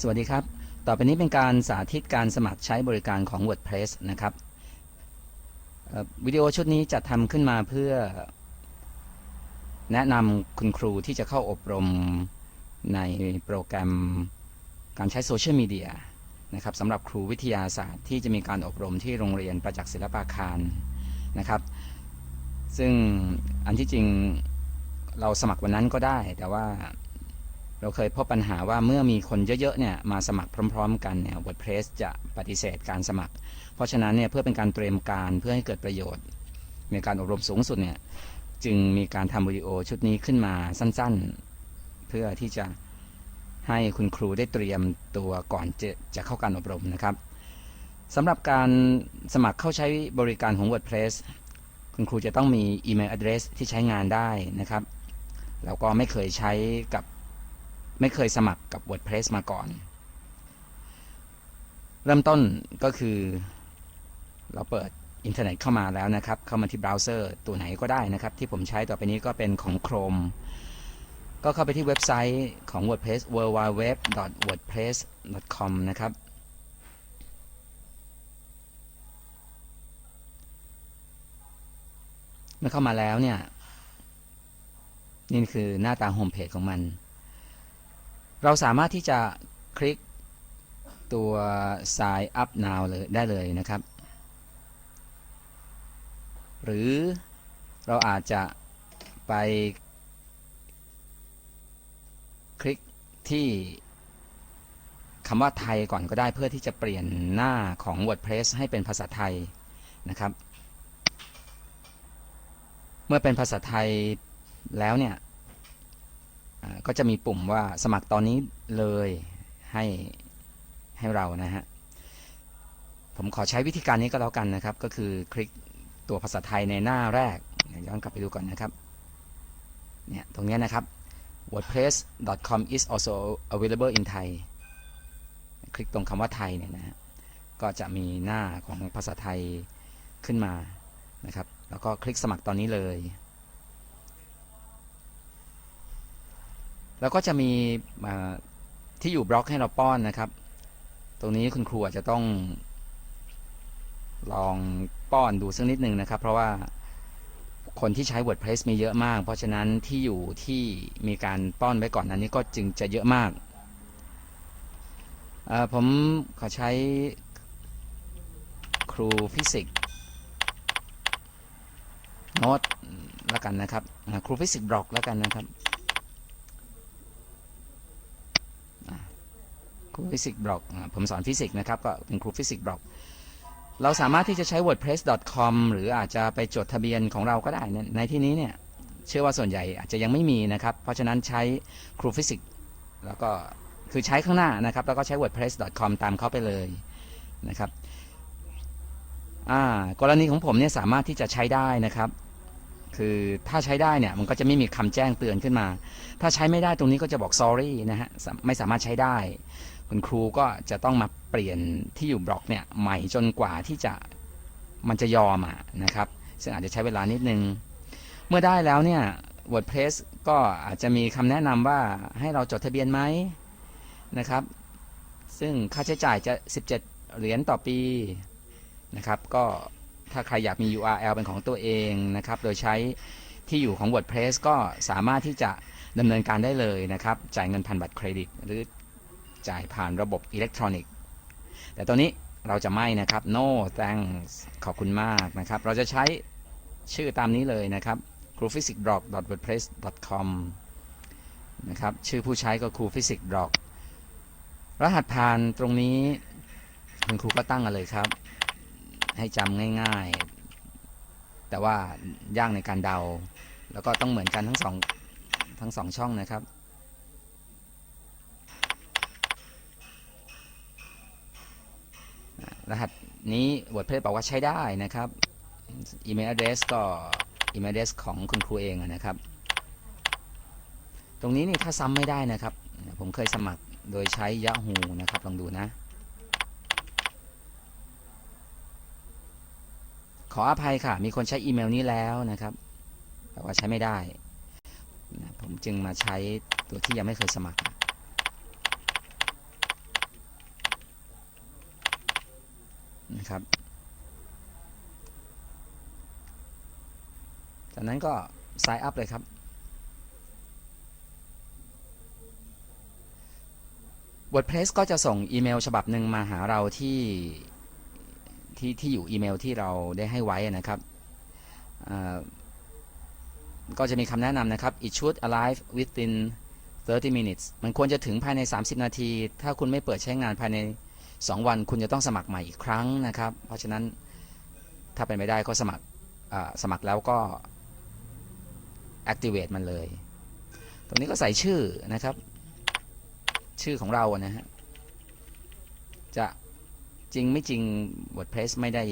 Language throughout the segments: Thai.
สวัสดีครับ ต่อไปนี้เป็นการสาธิตการสมัครใช้บริการของ WordPress นะครับวิดีโอชุดนี้จัดทำขึ้นมาเพื่อ แนะนำคุณครูที่จะเข้าอบรมในโปรแกรมการใช้โซเชียลมีเดียนะครับสำหรับครูวิทยาศาสตร์ที่จะมีการอบรมที่โรงเรียนประจักษ์ศิลปาคารนะครับ ซึ่งอันที่จริงเราสมัครวันนั้นก็ได้แต่ว่า เราเคยพบปัญหาว่าเมื่อมีคนเยอะๆเนี่ยมาสมัครพร้อม ๆ กันเนี่ย WordPress จะปฏิเสธการสมัคร เพราะฉะนั้นเนี่ยเพื่อเป็นการเตรียมการเพื่อให้เกิดประโยชน์ ในการอบรมสูงสุดเนี่ยจึงมีการทำวิดีโอชุดนี้ขึ้นมาสั้นๆ เพื่อที่จะให้คุณครูได้เตรียมตัวก่อนจะจะเข้าการอบรมนะครับสำหรับการสมัครเข้าใช้บริการของ WordPress คุณครูจะต้องมีอีเมล address ที่ใช้งานได้นะครับ แล้วก็ไม่เคยใช้กับ ไม่เคยสมัครกับ WordPress มาก่อน เริ่มต้นก็คือ เราเปิดอินเทอร์เน็ตเข้ามาแล้วนะครับ เข้ามาที่เบราว์เซอร์ตัวไหนก็ได้นะครับ ที่ผมใช้ต่อไปนี้ก็เป็นของ Chrome ก็เข้าไปที่เว็บไซต์ของ WordPress www.wordpress.com นะครับ เมื่อเข้ามาแล้วเนี่ย นี่คือหน้าตาโฮมเพจของมัน เราสามารถที่จะคลิกตัว sign up now เลยได้เลยนะครับ หรือเราอาจจะไปคลิกที่คำว่าไทยก่อนก็ได้เพื่อที่จะเปลี่ยนหน้าของ WordPress ให้เป็นภาษาไทยนะครับ เมื่อเป็นภาษาไทยแล้วเนี่ย ก็จะมีปุ่มว่าสมัครตอนนี้เลยให้ให้เรานะฮะ ผมขอใช้วิธีการนี้ก็แล้วกันนะครับ ก็คือคลิกตัวภาษาไทยในหน้าแรกย้อนกลับไปดูก่อนนะครับ เนี่ยตรงนี้นะครับ wordpress.com is also available in Thai คลิกตรงคำว่าไทยเนี่ยนะฮะก็จะมีหน้าของภาษาไทยขึ้นมานะครับ แล้วก็คลิกสมัครตอนนี้เลย แล้วก็จะมีที่อยู่บล็อกให้เราป้อนนะครับ ตรงนี้คุณครูอาจจะต้อง ลองป้อนดูสักนิดหนึ่งนะครับ เพราะว่าคนที่ใช้ WordPress มีเยอะมาก เพราะฉะนั้นที่อยู่ที่มีการป้อนไว้ก่อนนั้นนี้ก็จึงจะเยอะมาก ผมขอใช้ครูฟิสิกส์โน้ตแล้วกันนะครับ ครูฟิสิกส์บล็อกแล้วกันนะครับ ครูฟิสิกส์บล็อกผมสอนฟิสิกส์นะครับ ก็เป็นครูฟิสิกส์บล็อกเราสามารถที่จะใช้ wordpress.com หรืออาจจะไปจดทะเบียนของเราก็ได้ในในที่นี้เนี่ยเชื่อว่าส่วนใหญ่อาจจะยังไม่มีนะครับ เพราะฉะนั้นใช้ครูฟิสิกส์แล้วก็คือใช้ข้างหน้านะครับ แล้วก็ใช้ wordpress.com ตามเข้าไปเลยนะครับกรณีของผมเนี่ยสามารถที่จะใช้ได้นะครับ คือถ้าใช้ได้เนี่ยมันก็จะไม่มีคำแจ้งเตือนขึ้นมา ถ้าใช้ไม่ได้ตรงนี้ก็จะบอก sorry นะฮะไม่สามารถใช้ได้ คุณครูก็จะต้องมาเปลี่ยนที่อยู่บล็อกเนี่ยใหม่จนกว่าที่จะมันจะยอมอะนะครับ ซึ่งอาจจะใช้เวลานิดนึง เมื่อได้แล้วเนี่ย WordPress ก็อาจจะมีคำแนะนำว่าให้เราจดทะเบียนไหมนะครับ ซึ่งค่าใช้จ่ายจะ 17 เหรียญต่อปีนะครับ ก็ถ้าใครอยากมี URL เป็นของตัวเองนะครับ โดยใช้ที่อยู่ของ WordPress ก็สามารถที่จะดำเนินการได้เลยนะครับ จ่ายเงินผ่านบัตรเครดิต หรือ จ่ายผ่านระบบอิเล็กทรอนิกส์ แต่ตัวนี้เราจะไม่นะครับ no thanks ขอบคุณมากนะครับ เราจะใช้ชื่อตามนี้เลยนะครับ c r u p h y s i c b l o g w o r d p r e s s c o m นะครับ ชื่อผู้ใช้ก็ c r u p h y s i c b l o g รหัสผ่านตรงนี้ คุณครูก็ตั้งกันเลยครับ ให้จำง่ายๆ แต่ว่ายากในการเดา แล้วก็ต้องเหมือนกันทั้งสองทั้งสองช่องนะครับ รหัสนี้ WordPress บอกว่าใช้ได้นะครับอีเมล address ก็อีเมล address ของคุณครูเองนะครับ ตรงนี้นี่ถ้าซ้ำไม่ได้นะครับ ผมเคยสมัครโดยใช้ Yahoo นะครับ ลองดูนะ ขออภัยค่ะ มีคนใช้อีเมลนี้แล้วนะครับ แต่ว่าใช้ไม่ได้ ผมจึงมาใช้ตัวที่ยังไม่เคยสมัคร นะครับ จากนั้นก็ sign up เลยครับ WordPress ก็จะส่งอีเมลฉบับหนึ่งมาหาเราที่ที่ที่อยู่อีเมลที่เราได้ให้ไว้นะครับ ก็จะมีคำแนะนำนะครับ it should arrive within 30 minutes มันควรจะถึงภายใน 30 นาที ถ้าคุณไม่เปิดใช้งานภายใน 2 วันคุณจะต้องสมัครใหม่อีกครั้งนะครับ เพราะฉะนั้นถ้าเป็นไม่ได้ก็สมัครสมัครแล้วก็ activate มันเลย ตรงนี้ก็ใส่ชื่อนะครับ ชื่อของเรานะฮะจะจริงไม่จริง WordPress ไม่ได้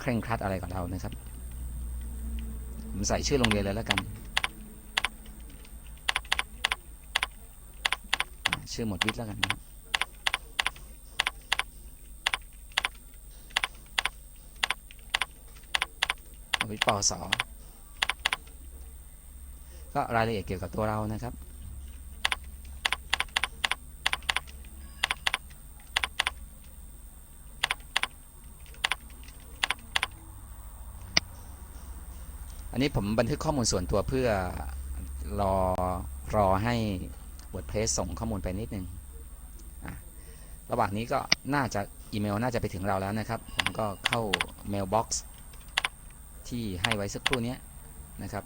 เคร่งครัดอะไรกับเรานะครับ ผมใส่ชื่อโรงเรียนเลยแล้วกัน ชื่อหมดวิทย์แล้วกันนะ ครับหมดวิทย์ปอสอก็รายละเอียดเกี่ยวกับตัวเรานะครับ อันนี้ผมบันทึกข้อมูลส่วนตัวเพื่อรอรอให้ WordPress ส่งข้อมูลไปนิดนึงระหว่างนี้ก็น่าจะอีเมลน่าจะไปถึงเราแล้วนะครับ ผมก็เข้า mailbox ที่ให้ไว้สักครู่นี้นะครับ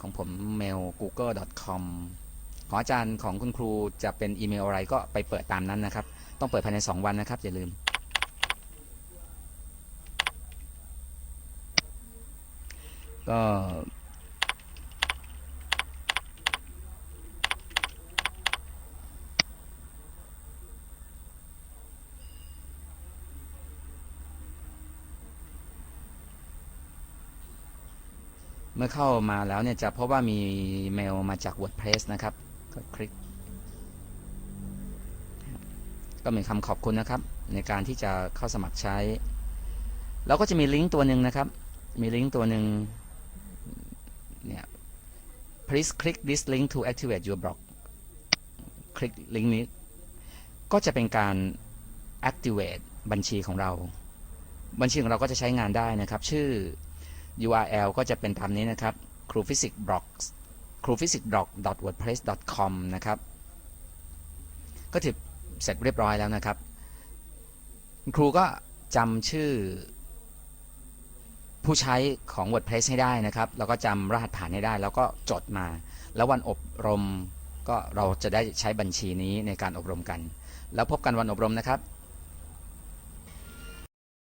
ของผม mail google.com ของอาจารย์ของคุณครูจะเป็นอีเมลอะไรก็ไปเปิดตามนั้นนะครับ ต้องเปิดภายใน 2 วันนะครับ อย่าลืม ก็ เมื่อเข้ามาแล้วเนี่ยจะพบว่ามีเมลมาจาก WordPress นะครับ ก็คลิก ก็มีคำขอบคุณนะครับ ในการที่จะเข้าสมัครใช้แล้วก็จะมีลิงก์ตัวหนึ่งนะครับ มีลิงก์ตัวหนึ่งเนี่ย please click this link to activate your blog คลิกลิงก์นี้ ก็จะเป็นการ activate บัญชีของเรา บัญชีของเราก็จะใช้งานได้นะครับ ชื่อ URL ก็จะเป็นตามนี้นะครับ c r u p h y s i c blogs c r u p h y s i c blog wordpress com นะครับ ก็ถือเสร็จเรียบร้อยแล้วนะครับ ครูก็จำชื่อ ผู้ใช้ของ WordPress ให้ได้นะครับ แล้วก็จำรหัสผ่านให้ได้ แล้วก็จดมา แล้ววันอบรมก็เราจะได้ใช้บัญชีนี้ในการอบรมกัน แล้วพบกันวันอบรมนะครับ